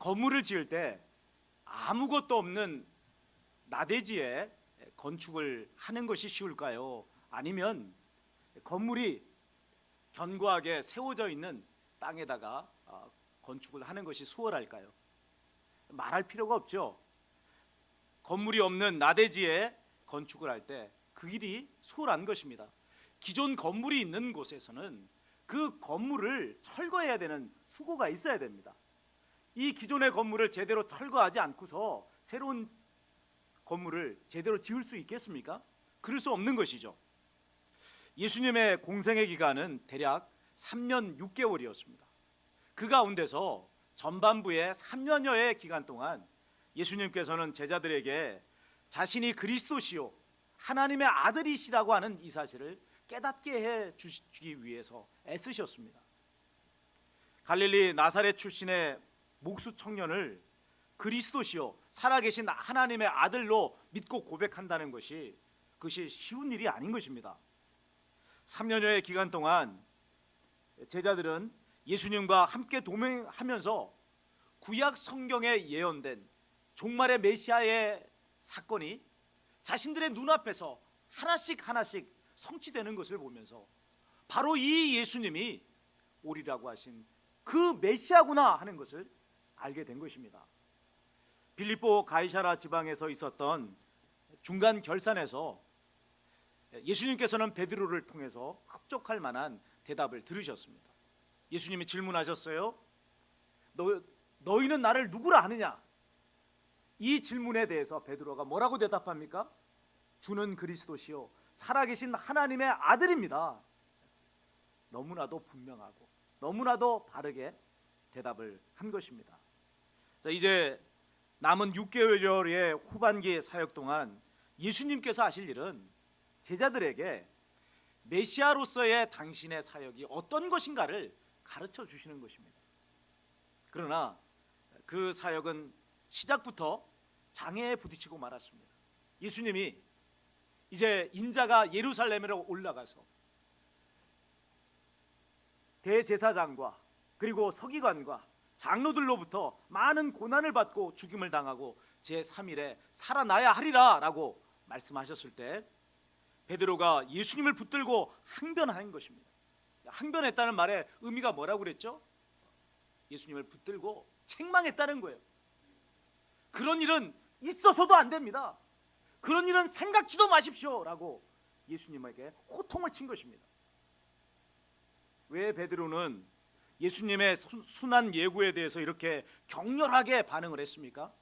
건물을 지을 때 아무것도 없는 나대지에 건축을 하는 것이 쉬울까요? 아니면 건물이 견고하게 세워져 있는 땅에다가 어, 건축을 하는 것이 수월할까요? 말할 필요가 없죠. 건물이 없는 나대지에 건축을 할 때 그 일이 수월한 것입니다. 기존 건물이 있는 곳에서는 그 건물을 철거해야 되는 수고가 있어야 됩니다. 이 기존의 건물을 제대로 철거하지 않고서 새로운 건물을 제대로 지을 수 있겠습니까? 그럴 수 없는 것이죠. 예수님의 공생의 기간은 대략 3년 6개월이었습니다. 그 가운데서 전반부의 3년여의 기간 동안 예수님께서는 제자들에게 자신이 그리스도시요 하나님의 아들이시라고 하는 이 사실을 깨닫게 해 주시기 위해서 애쓰셨습니다. 갈릴리 나사렛 출신의 목수 청년을 그리스도시요 살아계신 하나님의 아들로 믿고 고백한다는 것이 그것이 쉬운 일이 아닌 것입니다. 3년여의 기간 동안 제자들은 예수님과 함께 동행하면서 구약 성경에 예언된 종말의 메시아의 사건이 자신들의 눈앞에서 하나씩 하나씩 성취되는 것을 보면서 바로 이 예수님이 오리라고 하신 그 메시아구나 하는 것을 알게 된 것입니다. 빌립보 가이사라 지방에서 있었던 중간 결산에서 예수님께서는 베드로를 통해서 흡족할 만한 대답을 들으셨습니다. 예수님이 질문하셨어요. 너 너희는 나를 누구라 하느냐? 이 질문에 대해서 베드로가 뭐라고 대답합니까? 주는 그리스도시요 살아계신 하나님의 아들입니다. 너무나도 분명하고 너무나도 바르게 대답을 한 것입니다. 자, 이제 남은 6개월여의 후반기 사역 동안 예수님께서 하실 일은 제자들에게 메시아로서의 당신의 사역이 어떤 것인가를 가르쳐 주시는 것입니다. 그러나 그 사역은 시작부터 장애에 부딪히고 말았습니다. 예수님이 이제 인자가 예루살렘으로 올라가서 대제사장과 그리고 서기관과 장로들로부터 많은 고난을 받고 죽임을 당하고 제 3일에 살아나야 하리라라고 말씀하셨을 때 베드로가 예수님을 붙들고 항변한 것입니다. 항변했다는 말의 의미가 뭐라고 그랬죠? 예수님을 붙들고 책망했다는 거예요. 그런 일은 있어서도 안 됩니다. 그런 일은 생각지도 마십시오라고 예수님에게 호통을 친 것입니다. 왜 베드로는 예수님의 수- 순한 예고에 대해서 이렇게 격렬하게 반응을 했습니까?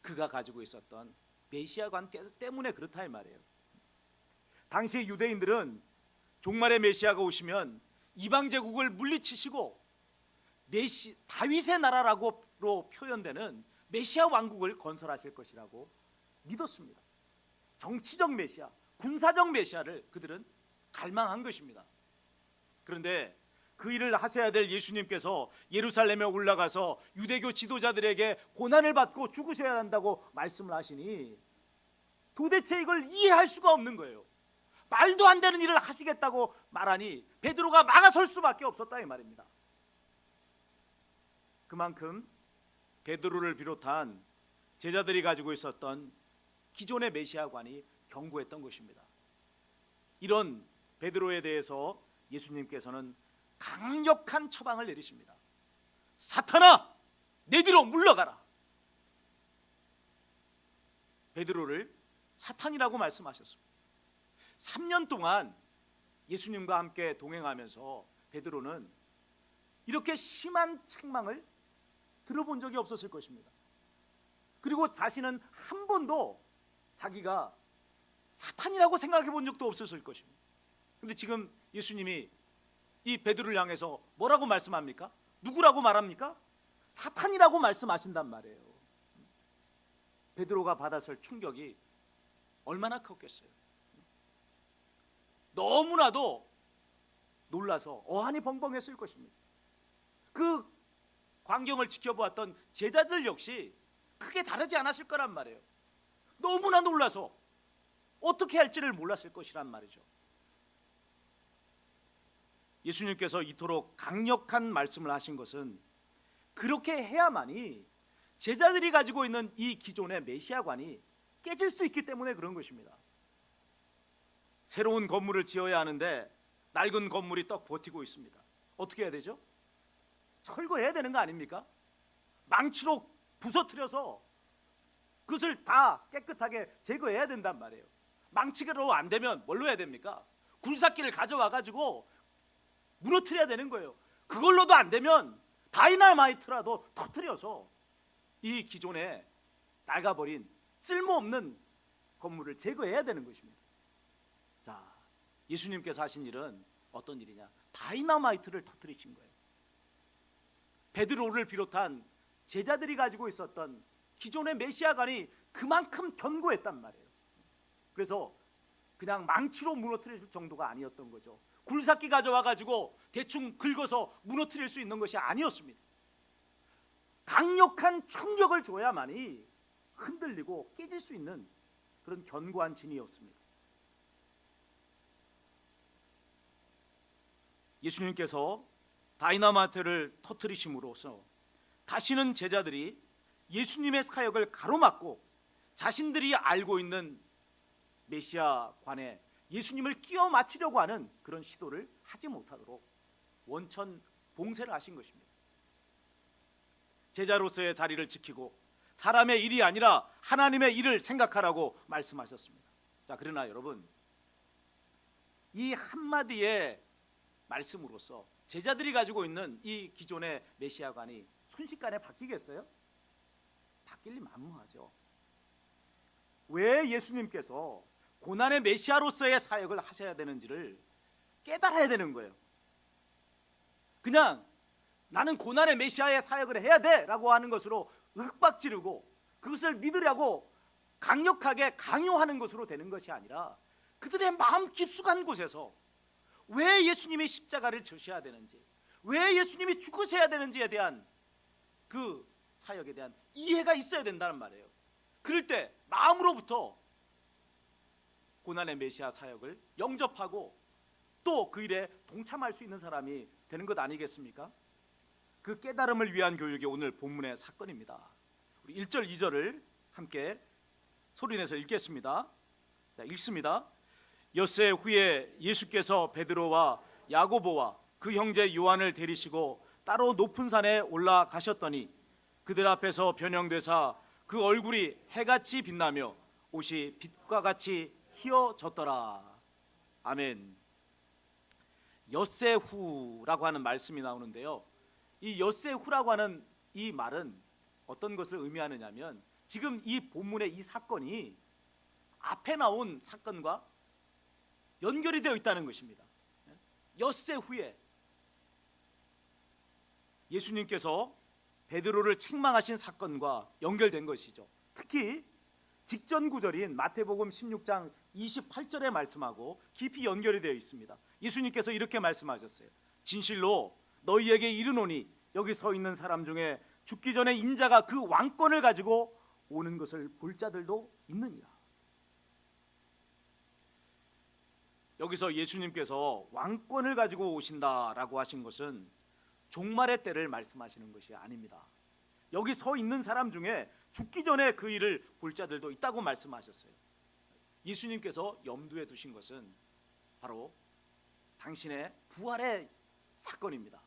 그가 가지고 있었던 메시아관 때- 때문에 그렇다 이 말이에요. 당시 유대인들은 종말의 메시아가 오시면 이방 제국을 물리치시고 메시 다윗의 나라라고 표현되는 메시아 왕국을 건설하실 것이라고 믿었습니다. 정치적 메시아, 군사적 메시아를 그들은 갈망한 것입니다. 그런데 그 일을 하셔야 될 예수님께서 예루살렘에 올라가서 유대교 지도자들에게 고난을 받고 죽으셔야 한다고 말씀을 하시니 도대체 이걸 이해할 수가 없는 거예요. 말도 안 되는 일을 하시겠다고 말하니 베드로가 막아설 수밖에 없었다 이 말입니다. 그만큼 베드로를 비롯한 제자들이 가지고 있었던 기존의 메시아관이 경고했던 것입니다. 이런 베드로에 대해서 예수님께서는 강력한 처방을 내리십니다. 사탄아, 내 뒤로 물러가라. 베드로를 사탄이라고 말씀하셨습니다. 3년 동안 예수님과 함께 동행하면서 베드로는 이렇게 심한 책망을 들어본 적이 없었을 것입니다. 그리고 자신은 한 번도 자기가 사탄이라고 생각해 본 적도 없었을 것입니다. 근데 지금 예수님이 이 베드로를 향해서 뭐라고 말씀합니까? 누구라고 말합니까? 사탄이라고 말씀하신단 말이에요. 베드로가 받았을 충격이 얼마나 컸겠어요. 너무나도 놀라서 어안이 벙벙했을 것입니다. 그 광경을 지켜보았던 제자들 역시 크게 다르지 않았을 거란 말이에요. 너무나 놀라서 어떻게 할지를 몰랐을 것이란 말이죠. 예수님께서 이토록 강력한 말씀을 하신 것은 그렇게 해야만이 제자들이 가지고 있는 이 기존의 메시아관이 깨질 수 있기 때문에 그런 것입니다. 새로운 건물을 지어야 하는데 낡은 건물이 떡 버티고 있습니다. 어떻게 해야 되죠? 철거해야 되는 거 아닙니까? 망치로 부서뜨려서 그것을 다 깨끗하게 제거해야 된단 말이에요. 망치로 안 되면 뭘로 해야 됩니까? 굴삭기를 가져와 가지고 무너뜨려야 되는 거예요. 그걸로도 안 되면 다이나마이트라도 터뜨려서 이 기존에 낡아버린 쓸모없는 건물을 제거해야 되는 것입니다. 자, 예수님께서 하신 일은 어떤 일이냐? 다이나마이트를 터뜨리신 거예요. 베드로를 비롯한 제자들이 가지고 있었던 기존의 메시아관이 그만큼 견고했단 말이에요. 그래서 그냥 망치로 무너뜨릴 정도가 아니었던 거죠. 굴삭기 가져와 가지고 대충 긁어서 무너뜨릴 수 있는 것이 아니었습니다. 강력한 충격을 줘야만이 흔들리고 깨질 수 있는 그런 견고한 진이었습니다. 예수님께서 다이나마트를 터뜨리심으로써 다시는 제자들이 예수님의 사역을 가로막고 자신들이 알고 있는 메시아관에 예수님을 끼워 맞추려고 하는 그런 시도를 하지 못하도록 원천 봉쇄를 하신 것입니다. 제자로서의 자리를 지키고 사람의 일이 아니라 하나님의 일을 생각하라고 말씀하셨습니다. 자, 그러나 여러분 이 한마디의 말씀으로서 제자들이 가지고 있는 이 기존의 메시아관이 순식간에 바뀌겠어요? 바뀔 리 만무하죠. 왜 예수님께서 고난의 메시아로서의 사역을 하셔야 되는지를 깨달아야 되는 거예요. 그냥 나는 고난의 메시아의 사역을 해야 돼라고 하는 것으로 윽박지르고 그것을 믿으려고 강력하게 강요하는 것으로 되는 것이 아니라 그들의 마음 깊숙한 곳에서 왜 예수님이 십자가를 져셔야 되는지, 왜 예수님이 죽으셔야 되는지에 대한 그 사역에 대한 이해가 있어야 된다는 말이에요. 그럴 때 마음으로부터 고난의 메시아 사역을 영접하고 또 그 일에 동참할 수 있는 사람이 되는 것 아니겠습니까? 그 깨달음을 위한 교육이 오늘 본문의 사건입니다. 우리 1절 2절을 함께 소리내서 읽겠습니다. 자, 읽습니다. 엿새 후에 예수께서 베드로와 야고보와 그 형제 요한을 데리시고 따로 높은 산에 올라가셨더니 그들 앞에서 변형되사 그 얼굴이 해같이 빛나며 옷이 빛과 같이 희어졌더라. 아멘. 엿새 후라고 하는 말씀이 나오는데요. 이 엿새 후라고 하는 이 말은 어떤 것을 의미하느냐면 지금 이 본문의 이 사건이 앞에 나온 사건과 연결이 되어 있다는 것입니다. 엿새 후에 예수님께서 베드로를 책망하신 사건과 연결된 것이죠. 특히 직전 구절인 마태복음 16장 28절의 말씀하고 깊이 연결이 되어 있습니다. 예수님께서 이렇게 말씀하셨어요. 진실로 너희에게 이르노니 여기 서 있는 사람 중에 죽기 전에 인자가 그 왕권을 가지고 오는 것을 볼 자들도 있느니라. 여기서 예수님께서 왕권을 가지고 오신다라고 하신 것은 종말의 때를 말씀하시는 것이 아닙니다. 여기 서 있는 사람 중에 죽기 전에 그 일을 볼 자들도 있다고 말씀하셨어요. 예수님께서 염두에 두신 것은 바로 당신의 부활의 사건입니다.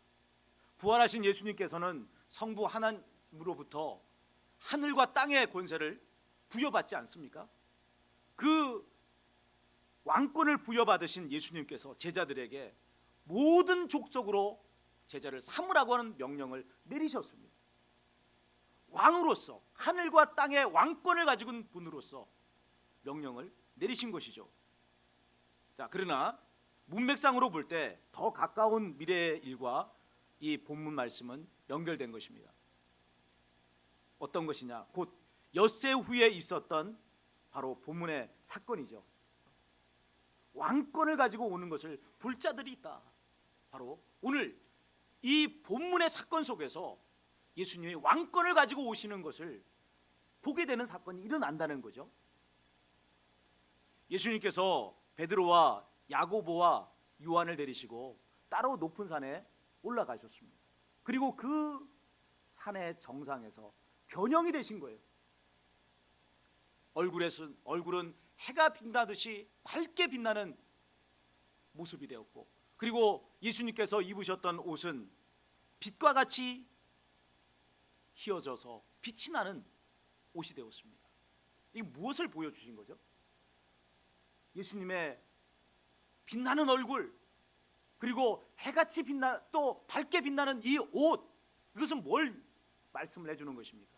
부활하신 예수님께서는 성부 하나님으로부터 하늘과 땅의 권세를 부여받지 않습니까? 그 왕권을 부여받으신 예수님께서 제자들에게 모든 족속으로 제자를 삼으라고 하는 명령을 내리셨습니다. 왕으로서 하늘과 땅의 왕권을 가지고 있는 분으로서 명령을 내리신 것이죠. 자, 그러나 문맥상으로 볼 때 더 가까운 미래의 일과 이 본문 말씀은 연결된 것입니다. 어떤 것이냐? 곧 엿새 후에 있었던 바로 본문의 사건이죠. 왕권을 가지고 오는 것을 볼 자들이 있다. 바로 오늘 이 본문의 사건 속에서 예수님이 왕권을 가지고 오시는 것을 보게 되는 사건이 일어난다는 거죠. 예수님께서 베드로와 야고보와 요한을 데리시고 따로 높은 산에 올라가셨습니다. 그리고 그 산의 정상에서 변형이 되신 거예요. 얼굴에서 얼굴은 해가 빛나듯이 밝게 빛나는 모습이 되었고 그리고 예수님께서 입으셨던 옷은 빛과 같이 휘어져서 빛이 나는 옷이 되었습니다. 이 무엇을 보여주신 거죠? 예수님의 빛나는 얼굴 그리고 해같이 빛나 또 밝게 빛나는 이 옷 이것은 뭘 말씀을 해주는 것입니까?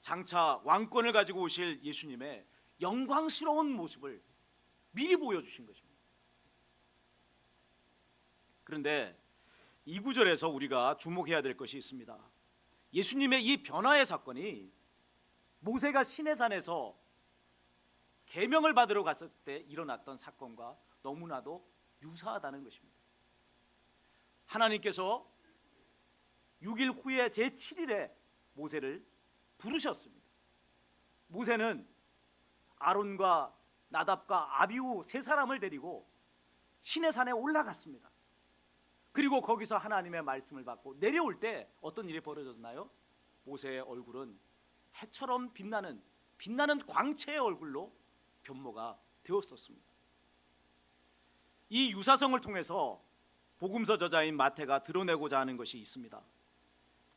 장차 왕권을 가지고 오실 예수님의 영광스러운 모습을 미리 보여주신 것입니다. 그런데 이 구절에서 우리가 주목해야 될 것이 있습니다. 예수님의 이 변화의 사건이 모세가 시내산에서 계명을 받으러 갔을 때 일어났던 사건과 너무나도 유사하다는 것입니다. 하나님께서 6일 후에 제 7일에 모세를 부르셨습니다. 모세는 아론과 나답과 아비우 세 사람을 데리고 시내산에 올라갔습니다. 그리고 거기서 하나님의 말씀을 받고 내려올 때 어떤 일이 벌어졌나요? 모세의 얼굴은 해처럼 빛나는 빛나는 광채의 얼굴로 변모가 되었었습니다. 이 유사성을 통해서 복음서 저자인 마태가 드러내고자 하는 것이 있습니다.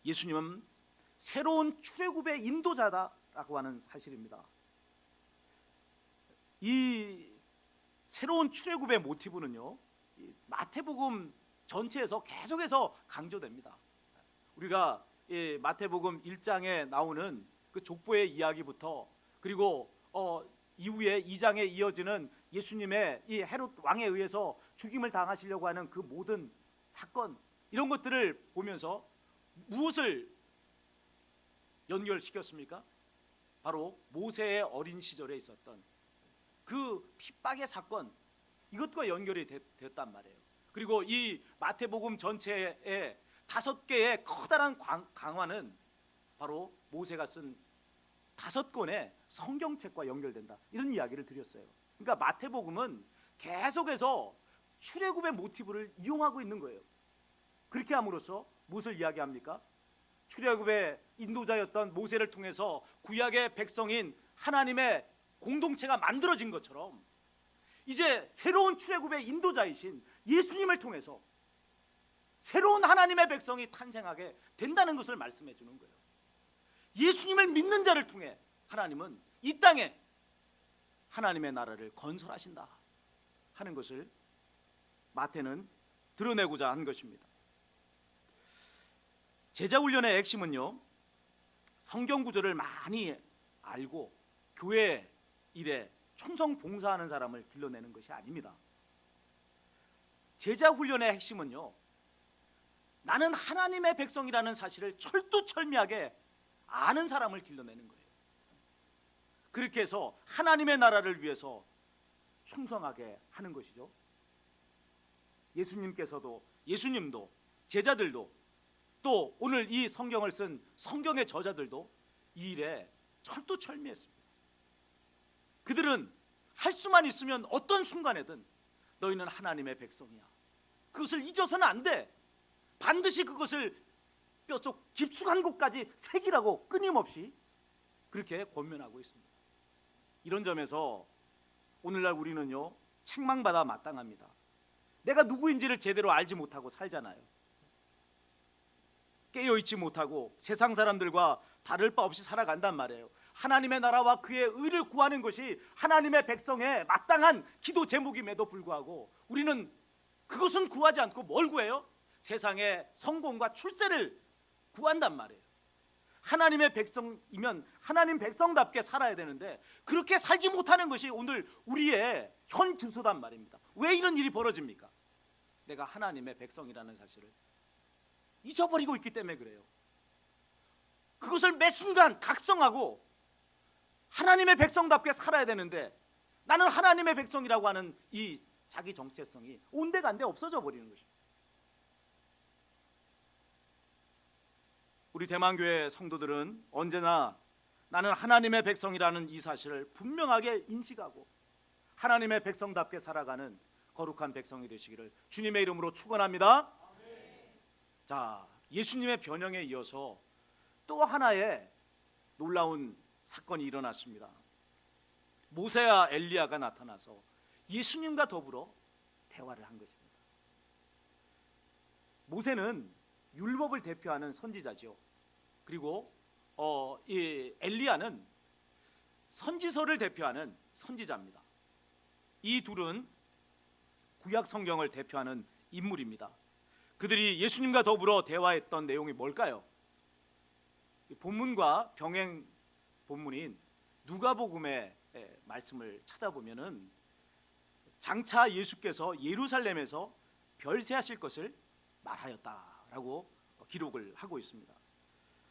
예수님은 새로운 출애굽의 인도자다라고 하는 사실입니다. 이 새로운 출애굽의 모티브는요. 이 마태복음 전체에서 계속해서 강조됩니다. 우리가 이 마태복음 1장에 나오는 그 족보의 이야기부터 그리고 어 이후에 2장에 이어지는 예수님의 이 헤롯 왕에 의해서 죽임을 당하시려고 하는 그 모든 사건 이런 것들을 보면서 무엇을 연결시켰습니까? 바로 모세의 어린 시절에 있었던 그 핍박의 사건 이것과 연결이 됐, 됐단 말이에요. 그리고 이 마태복음 전체에 다섯 개의 커다란 광, 강화는 바로 모세가 쓴 다섯 권의 성경책과 연결된다. 이런 이야기를 드렸어요. 그러니까 마태복음은 계속해서 출애굽의 모티브를 이용하고 있는 거예요. 그렇게 함으로써 무엇을 이야기합니까? 출애굽의 인도자였던 모세를 통해서 구약의 백성인 하나님의 공동체가 만들어진 것처럼 이제 새로운 출애굽의 인도자이신 예수님을 통해서 새로운 하나님의 백성이 탄생하게 된다는 것을 말씀해 주는 거예요. 예수님을 믿는 자를 통해 하나님은 이 땅에 하나님의 나라를 건설하신다 하는 것을 마태는 드러내고자 한 것입니다. 제자 훈련의 핵심은요. 성경 구절을 많이 알고 교회 일에 충성 봉사하는 사람을 길러내는 것이 아닙니다. 제자 훈련의 핵심은요. 나는 하나님의 백성이라는 사실을 철두철미하게 아는 사람을 길러내는 거예요. 그렇게 해서 하나님의 나라를 위해서 충성하게 하는 것이죠. 예수님께서도 예수님도 제자들도 또 오늘 이 성경을 쓴 성경의 저자들도 이 일에 철두철미했습니다. 그들은 할 수만 있으면 어떤 순간에든 너희는 하나님의 백성이야. 그것을 잊어서는 안 돼. 반드시 그것을 뼛속 깊숙한 곳까지 새기라고 끊임없이 그렇게 권면하고 있습니다. 이런 점에서 오늘날 우리는요 책망받아 마땅합니다. 내가 누구인지를 제대로 알지 못하고 살잖아요. 깨어 있지 못하고 세상 사람들과 다를 바 없이 살아간단 말이에요. 하나님의 나라와 그의 의를 구하는 것이 하나님의 백성의 마땅한 기도 제목임에도 불구하고 우리는 그것은 구하지 않고 뭘 구해요? 세상의 성공과 출세를 구한단 말이에요. 하나님의 백성이면 하나님 백성답게 살아야 되는데 그렇게 살지 못하는 것이 오늘 우리의 현 주소단 말입니다. 왜 이런 일이 벌어집니까? 내가 하나님의 백성이라는 사실을 잊어버리고 있기 때문에 그래요. 그것을 매 순간 각성하고 하나님의 백성답게 살아야 되는데 나는 하나님의 백성이라고 하는 이 자기 정체성이 온데간데 없어져 버리는 것입니다. 우리 대만교회 성도들은 언제나 나는 하나님의 백성이라는 이 사실을 분명하게 인식하고 하나님의 백성답게 살아가는 거룩한 백성이 되시기를 주님의 이름으로 축원합니다. 자, 예수님의 변형에 이어서 또 하나의 놀라운 사건이 일어났습니다. 모세와 엘리야가 나타나서 예수님과 더불어 대화를 한 것입니다. 모세는 율법을 대표하는 선지자죠. 그리고 어, 이 엘리야는 선지서를 대표하는 선지자입니다. 이 둘은 구약 성경을 대표하는 인물입니다. 그들이 예수님과 더불어 대화했던 내용이 뭘까요? 이 본문과 병행 본문인 누가복음의 에, 말씀을 찾아보면은 장차 예수께서 예루살렘에서 별세하실 것을 말하였다 라고 기록을 하고 있습니다.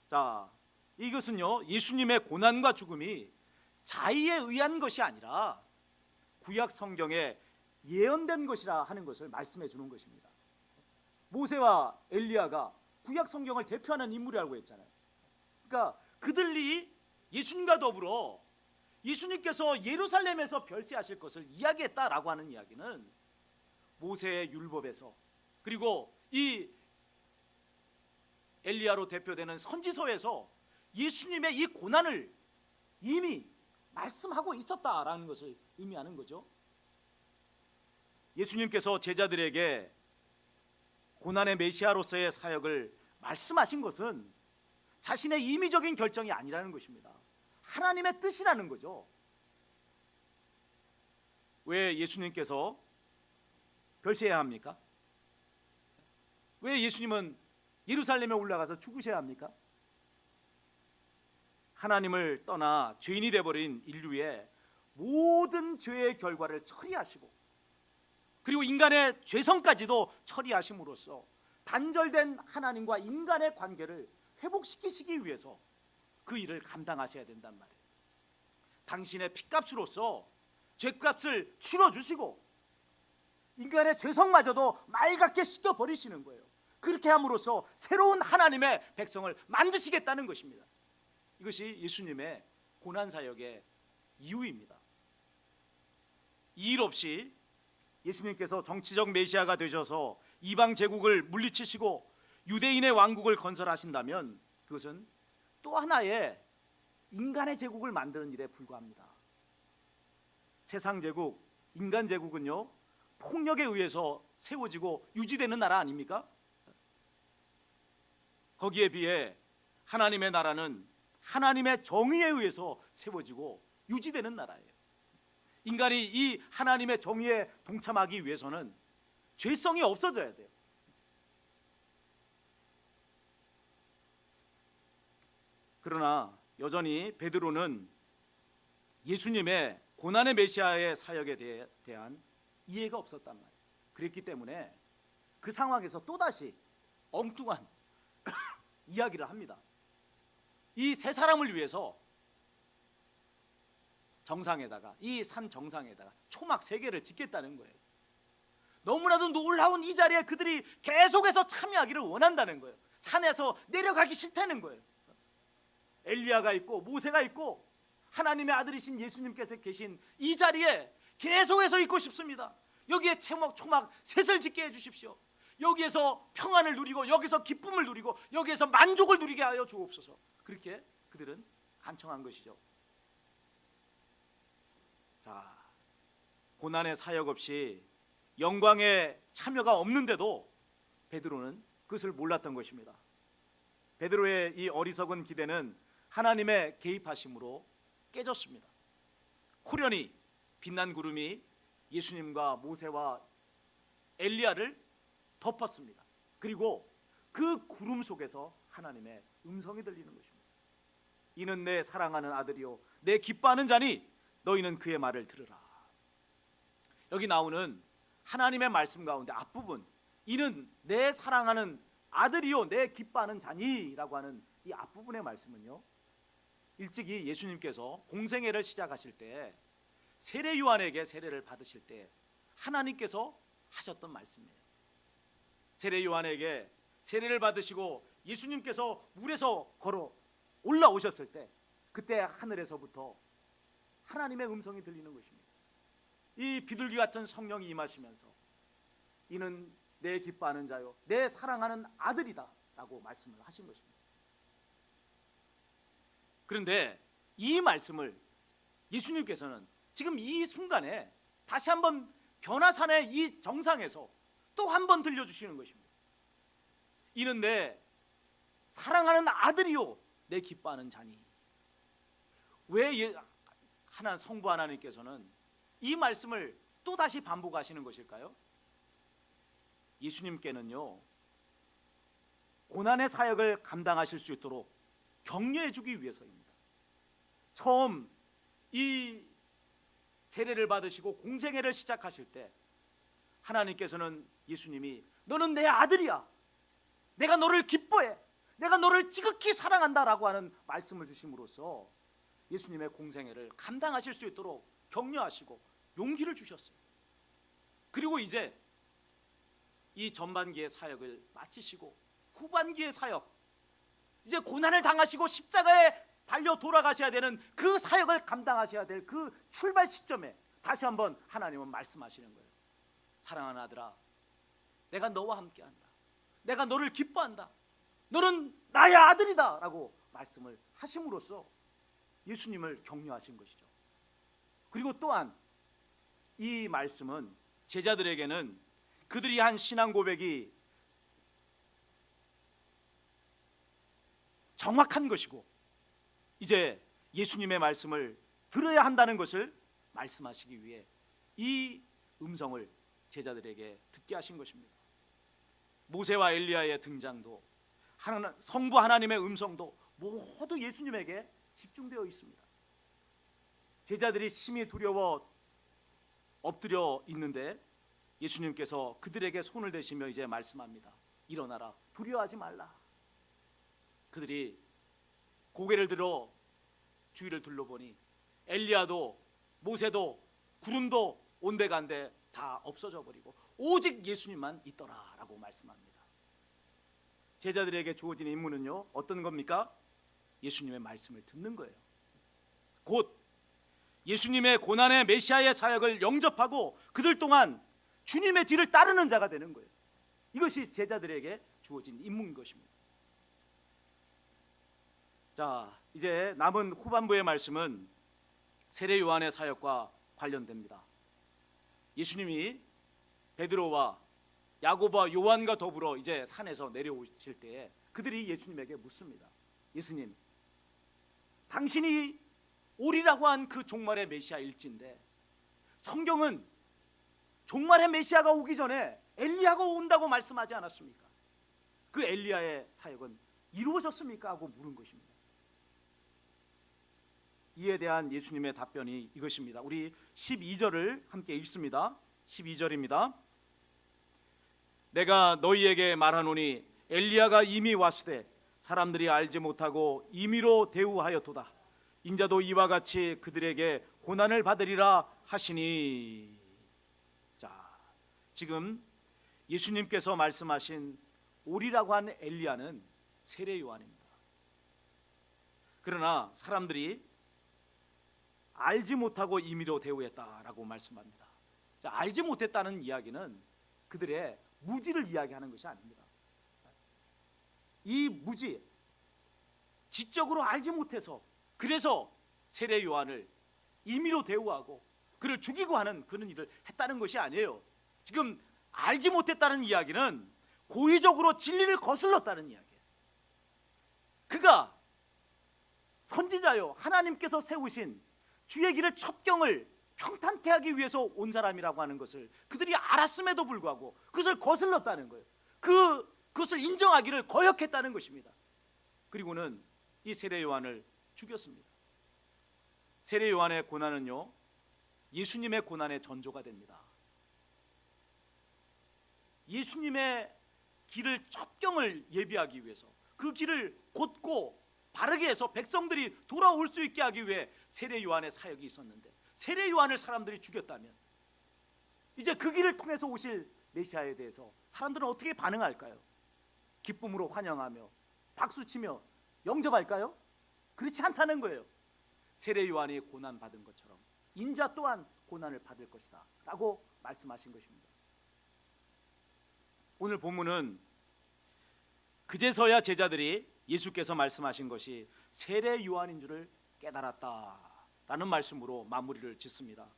자, 이것은요 예수님의 고난과 죽음이 자의에 의한 것이 아니라 구약 성경에 예언된 것이라 하는 것을 말씀해 주는 것입니다. 모세와 엘리야가 구약 성경을 대표하는 인물이라고 했잖아요. 그러니까 그들이 예수님과 더불어 예수님께서 예루살렘에서 별세하실 것을 이야기했다라고 하는 이야기는 모세의 율법에서 그리고 이 엘리야로 대표되는 선지서에서 예수님의 이 고난을 이미 말씀하고 있었다라는 것을 의미하는 거죠. 예수님께서 제자들에게 고난의 메시아로서의 사역을 말씀하신 것은 자신의 임의적인 결정이 아니라는 것입니다. 하나님의 뜻이라는 거죠. 왜 예수님께서 별세해야 합니까? 왜 예수님은 예루살렘에 올라가서 죽으셔야 합니까? 하나님을 떠나 죄인이 되어버린 인류의 모든 죄의 결과를 처리하시고 그리고 인간의 죄성까지도 처리하심으로써 단절된 하나님과 인간의 관계를 회복시키시기 위해서 그 일을 감당하셔야 된단 말이에요. 당신의 피값으로서 죄값을 치러 주시고 인간의 죄성마저도 맑게 씻겨 버리시는 거예요. 그렇게 함으로써 새로운 하나님의 백성을 만드시겠다는 것입니다. 이것이 예수님의 고난 사역의 이유입니다. 이 일 없이 예수님께서 정치적 메시아가 되셔서 이방 제국을 물리치시고 유대인의 왕국을 건설하신다면 그것은 또 하나의 인간의 제국을 만드는 일에 불과합니다. 세상 제국, 인간 제국은요 폭력에 의해서 세워지고 유지되는 나라 아닙니까? 거기에 비해 하나님의 나라는 하나님의 정의에 의해서 세워지고 유지되는 나라예요. 인간이 이 하나님의 정의에 동참하기 위해서는 죄성이 없어져야 돼요. 그러나 여전히 베드로는 예수님의 고난의 메시아의 사역에 대한 이해가 없었단 말이에요. 그랬기 때문에 그 상황에서 또다시 엉뚱한 이야기를 합니다. 이 세 사람을 위해서 정상에다가 이 산 정상에다가 초막 세 개를 짓겠다는 거예요. 너무나도 놀라운 이 자리에 그들이 계속해서 참여하기를 원한다는 거예요. 산에서 내려가기 싫다는 거예요. 엘리야가 있고 모세가 있고 하나님의 아들이신 예수님께서 계신 이 자리에 계속해서 있고 싶습니다. 여기에 초막 초막 셋을 짓게 해 주십시오. 여기에서 평안을 누리고 여기서 기쁨을 누리고 여기에서 만족을 누리게 하여 주옵소서. 그렇게 그들은 간청한 것이죠. 자, 고난의 사역 없이 영광의 참여가 없는데도 베드로는 그것을 몰랐던 것입니다. 베드로의 이 어리석은 기대는 하나님의 개입하심으로 깨졌습니다. 후련히 빛난 구름이 예수님과 모세와 엘리야를 덮었습니다. 그리고 그 구름 속에서 하나님의 음성이 들리는 것입니다. 이는 내 사랑하는 아들이요 내 기뻐하는 자니 너희는 그의 말을 들으라. 여기 나오는 하나님의 말씀 가운데 앞부분 이는 내 사랑하는 아들이요 내 기뻐하는 자니라고 하는 이 앞부분의 말씀은요. 일찍이 예수님께서 공생애를 시작하실 때 세례 요한에게 세례를 받으실 때 하나님께서 하셨던 말씀이에요. 세례 요한에게 세례를 받으시고 예수님께서 물에서 걸어 올라오셨을 때 그때 하늘에서부터 하나님의 음성이 들리는 것입니다. 이 비둘기 같은 성령이 임하시면서 이는 내 기뻐하는 자요 내 사랑하는 아들이다 라고 말씀을 하신 것입니다. 그런데 이 말씀을 예수님께서는 지금 이 순간에 다시 한번 변화산의 이 정상에서 또 한 번 들려주시는 것입니다. 이는 내 사랑하는 아들이요 내 기뻐하는 자니. 왜 예- 하나 성부 하나님께서는 이 말씀을 또 다시 반복하시는 것일까요? 예수님께는요 고난의 사역을 감당하실 수 있도록 격려해주기 위해서입니다. 처음 이 세례를 받으시고 공생애를 시작하실 때 하나님께서는 예수님이 너는 내 아들이야. 내가 너를 기뻐해. 내가 너를 지극히 사랑한다라고 하는 말씀을 주심으로써 예수님의 공생애를 감당하실 수 있도록 격려하시고 용기를 주셨어요. 그리고 이제 이 전반기의 사역을 마치시고 후반기의 사역 이제 고난을 당하시고 십자가에 달려 돌아가셔야 되는 그 사역을 감당하셔야 될 그 출발 시점에 다시 한번 하나님은 말씀하시는 거예요. 사랑하는 아들아, 내가 너와 함께한다. 내가 너를 기뻐한다. 너는 나의 아들이다라고 말씀을 하심으로써 예수님을 격려하신 것이죠. 그리고 또한 이 말씀은 제자들에게는 그들이 한 신앙 고백이 정확한 것이고 이제 예수님의 말씀을 들어야 한다는 것을 말씀하시기 위해 이 음성을 제자들에게 듣게 하신 것입니다. 모세와 엘리야의 등장도 하나님, 성부 하나님의 음성도 모두 예수님에게 집중되어 있습니다. 제자들이 심히 두려워 엎드려 있는데 예수님께서 그들에게 손을 대시며 이제 말씀합니다. 일어나라. 두려워하지 말라. 그들이 고개를 들어 주위를 둘러보니 엘리야도 모세도 구름도 온데간데 다 없어져 버리고 오직 예수님만 있더라라고 말씀합니다. 제자들에게 주어진 임무는요 어떤 겁니까? 예수님의 말씀을 듣는 거예요. 곧 예수님의 고난의 메시아의 사역을 영접하고 그들 동안 주님의 뒤를 따르는 자가 되는 거예요. 이것이 제자들에게 주어진 임무인 것입니다. 자, 이제 남은 후반부의 말씀은 세례 요한의 사역과 관련됩니다. 예수님이 베드로와 야고보와 요한과 더불어 이제 산에서 내려오실 때에 그들이 예수님에게 묻습니다. 예수님, 당신이 오리라고 한 그 종말의 메시아 일진데 성경은 종말의 메시아가 오기 전에 엘리야가 온다고 말씀하지 않았습니까? 그 엘리야의 사역은 이루어졌습니까? 하고 물은 것입니다. 이에 대한 예수님의 답변이 이것입니다. 우리 12절을 함께 읽습니다. 12절입니다. 내가 너희에게 말하노니 엘리야가 이미 왔으되 사람들이 알지 못하고 임의로 대우하였도다. 인자도 이와 같이 그들에게 고난을 받으리라 하시니. 자, 지금 예수님께서 말씀하신 오리라고 한 엘리야는 세례 요한입니다. 그러나 사람들이 알지 못하고 임의로 대우했다라고 말씀합니다. 자, 알지 못했다는 이야기는 그들의 무지를 이야기하는 것이 아닙니다. 이 무지 지적으로 알지 못해서 그래서 세례 요한을 임의로 대우하고 그를 죽이고 하는 그런 일을 했다는 것이 아니에요. 지금 알지 못했다는 이야기는 고의적으로 진리를 거슬렀다는 이야기예요. 그가 선지자요 하나님께서 세우신 주의 길을 첩경을 평탄케 하기 위해서 온 사람이라고 하는 것을 그들이 알았음에도 불구하고 그것을 거슬렀다는 거예요. 그 그것을 인정하기를 거역했다는 것입니다. 그리고는 이 세례 요한을 죽였습니다. 세례 요한의 고난은요 예수님의 고난의 전조가 됩니다. 예수님의 길을 첩경을 예비하기 위해서 그 길을 곧고 바르게 해서 백성들이 돌아올 수 있게 하기 위해 세례 요한의 사역이 있었는데 세례 요한을 사람들이 죽였다면 이제 그 길을 통해서 오실 메시아에 대해서 사람들은 어떻게 반응할까요? 기쁨으로 환영하며 박수치며 영접할까요? 그렇지 않다는 거예요. 세례 요한이 고난 받은 것처럼 인자 또한 고난을 받을 것이다라고 말씀하신 것입니다. 오늘 본문은 그제서야 제자들이 예수께서 말씀하신 것이 세례 요한인 줄을 깨달았다라는 말씀으로 마무리를 짓습니다.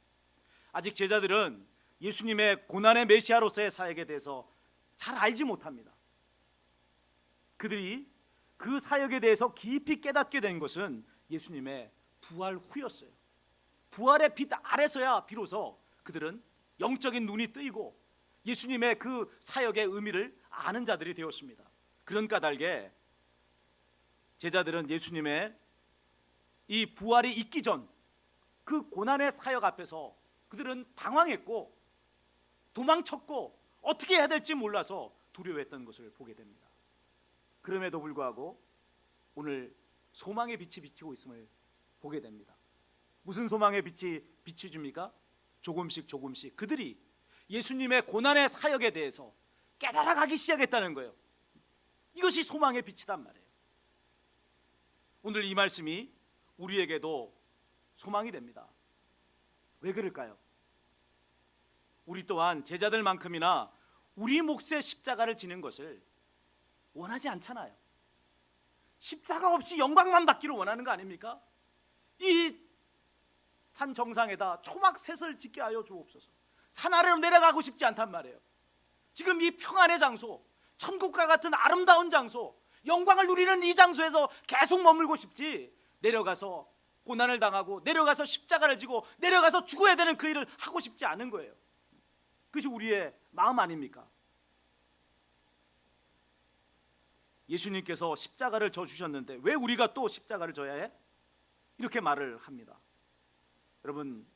아직 제자들은 예수님의 고난의 메시아로서의 사역에 대해서 잘 알지 못합니다. 그들이 그 사역에 대해서 깊이 깨닫게 된 것은 예수님의 부활 후였어요. 부활의 빛 아래서야 비로소 그들은 영적인 눈이 뜨이고 예수님의 그 사역의 의미를 아는 자들이 되었습니다. 그런 까닭에 제자들은 예수님의 이 부활이 있기 전 그 고난의 사역 앞에서 그들은 당황했고 도망쳤고 어떻게 해야 될지 몰라서 두려워했던 것을 보게 됩니다. 그럼에도 불구하고 오늘 소망의 빛이 비치고 있음을 보게 됩니다. 무슨 소망의 빛이 비치줍니까? 조금씩 조금씩 그들이 예수님의 고난의 사역에 대해서 깨달아가기 시작했다는 거예요. 이것이 소망의 빛이단 말이에요. 오늘 이 말씀이 우리에게도 소망이 됩니다. 왜 그럴까요? 우리 또한 제자들만큼이나 우리 몫의 십자가를 지는 것을 원하지 않잖아요. 십자가 없이 영광만 받기를 원하는 거 아닙니까? 이 산 정상에다 초막 셋을 짓게 하여 주옵소서. 산 아래로 내려가고 싶지 않단 말이에요. 지금 이 평안의 장소, 천국과 같은 아름다운 장소, 영광을 누리는 이 장소에서 계속 머물고 싶지. 내려가서 고난을 당하고 내려가서 십자가를 지고 내려가서 죽어야 되는 그 일을 하고 싶지 않은 거예요. 그것이 우리의 마음 아닙니까? 예수님께서 십자가를 져 주셨는데 왜 우리가 또 십자가를 져야 해? 이렇게 말을 합니다. 여러분,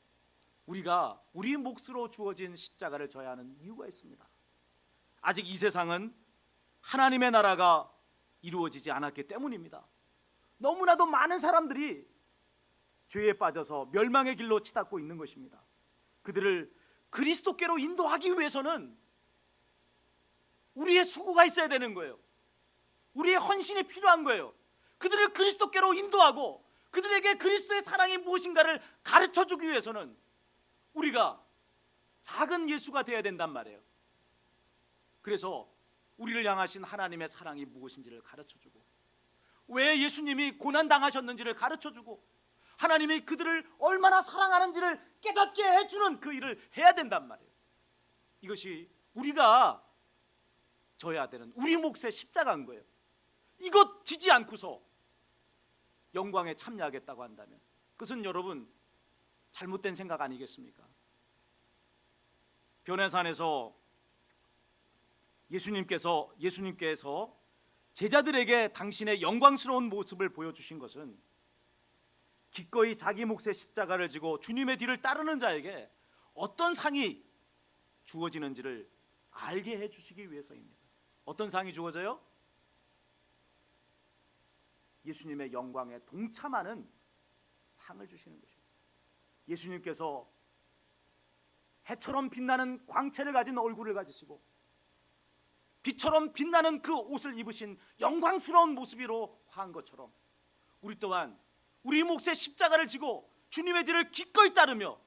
우리가 우리 몫으로 주어진 십자가를 져야 하는 이유가 있습니다. 아직 이 세상은 하나님의 나라가 이루어지지 않았기 때문입니다. 너무나도 많은 사람들이 죄에 빠져서 멸망의 길로 치닫고 있는 것입니다. 그들을 그리스도께로 인도하기 위해서는 우리의 수고가 있어야 되는 거예요. 우리의 헌신이 필요한 거예요. 그들을 그리스도께로 인도하고 그들에게 그리스도의 사랑이 무엇인가를 가르쳐 주기 위해서는 우리가 작은 예수가 되어야 된단 말이에요. 그래서 우리를 향하신 하나님의 사랑이 무엇인지를 가르쳐 주고 왜 예수님이 고난 당하셨는지를 가르쳐 주고 하나님이 그들을 얼마나 사랑하는지를 깨닫게 해 주는 그 일을 해야 된단 말이에요. 이것이 우리가 져야 되는 우리 몫의 십자가인 거예요. 이것 지지 않고서 영광에 참여하겠다고 한다면 그것은 여러분 잘못된 생각 아니겠습니까? 변해산에서 예수님께서 예수님께서 제자들에게 당신의 영광스러운 모습을 보여주신 것은 기꺼이 자기 몫의 십자가를 지고 주님의 뒤를 따르는 자에게 어떤 상이 주어지는지를 알게 해 주시기 위해서입니다. 어떤 상이 주어져요? 예수님의 영광에 동참하는 상을 주시는 것입니다. 예수님께서 해처럼 빛나는 광채를 가진 얼굴을 가지시고 빛처럼 빛나는 그 옷을 입으신 영광스러운 모습으로 화한 것처럼 우리 또한 우리 몫의 십자가를 지고 주님의 뒤를 기꺼이 따르며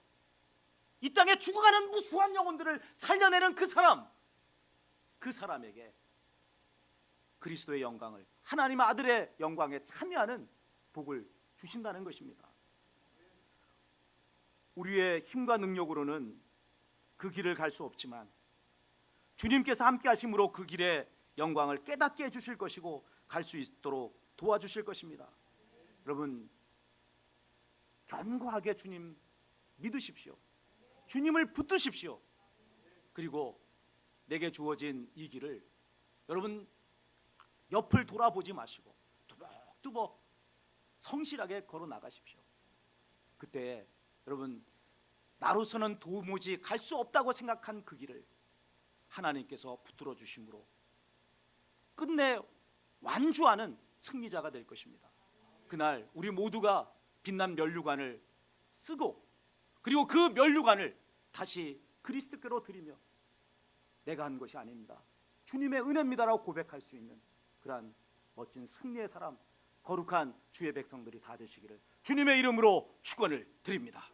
이 땅에 죽어가는 무수한 영혼들을 살려내는 그 사람 그 사람에게 그리스도의 영광을 하나님 아들의 영광에 참여하는 복을 주신다는 것입니다. 우리의 힘과 능력으로는 그 길을 갈 수 없지만 주님께서 함께 하심으로 그 길의 영광을 깨닫게 해 주실 것이고 갈 수 있도록 도와주실 것입니다. 여러분 견고하게 주님 믿으십시오. 주님을 붙드십시오. 그리고 내게 주어진 이 길을 여러분 옆을 돌아보지 마시고 뚜벅뚜벅 성실하게 걸어 나가십시오. 그때 여러분 나로서는 도무지 갈 수 없다고 생각한 그 길을 하나님께서 붙들어 주심으로 끝내 완주하는 승리자가 될 것입니다. 그날 우리 모두가 빛난 면류관을 쓰고 그리고 그 면류관을 다시 그리스도께로 드리며 내가 한 것이 아닙니다. 주님의 은혜입니다라고 고백할 수 있는 그러한 멋진 승리의 사람 거룩한 주의 백성들이 다 되시기를 주님의 이름으로 축원을 드립니다.